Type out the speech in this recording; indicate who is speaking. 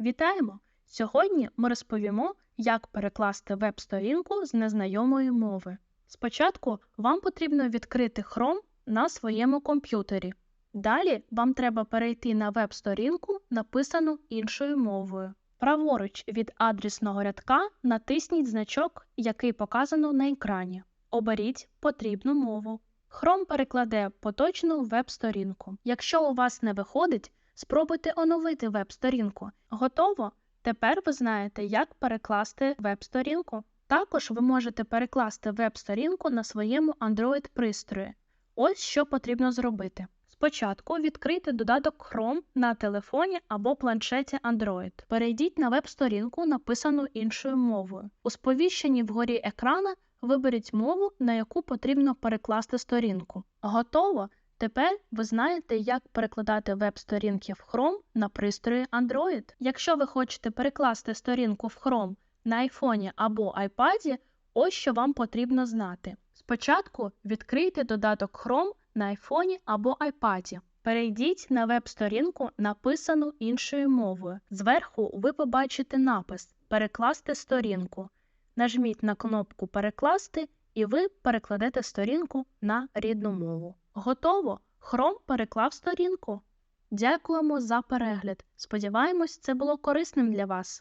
Speaker 1: Вітаємо! Сьогодні ми розповімо, як перекласти веб-сторінку з незнайомої мови. Спочатку вам потрібно відкрити Chrome на своєму комп'ютері. Далі вам треба перейти на веб-сторінку, написану іншою мовою. Праворуч від адресного рядка натисніть значок, який показано на екрані. Оберіть потрібну мову. Chrome перекладе поточну веб-сторінку. Якщо у вас не виходить, спробуйте оновити веб-сторінку. Готово? Тепер ви знаєте, як перекласти веб-сторінку. Також ви можете перекласти веб-сторінку на своєму Android-пристрої. Ось що потрібно зробити. Спочатку відкрийте додаток Chrome на телефоні або планшеті Android. Перейдіть на веб-сторінку, написану іншою мовою. У сповіщенні вгорі екрана виберіть мову, на яку потрібно перекласти сторінку. Готово! Тепер ви знаєте, як перекладати веб-сторінки в Chrome на пристрої Android. Якщо ви хочете перекласти сторінку в Chrome на iPhone або iPad, ось що вам потрібно знати. Спочатку відкрийте додаток Chrome на iPhone або iPad. Перейдіть на веб-сторінку, написану іншою мовою. Зверху ви побачите напис Перекласти сторінку. Нажміть на кнопку Перекласти і ви перекладете сторінку на рідну мову. Готово! Хром переклав сторінку. Дякуємо за перегляд. Сподіваємось, це було корисним для вас.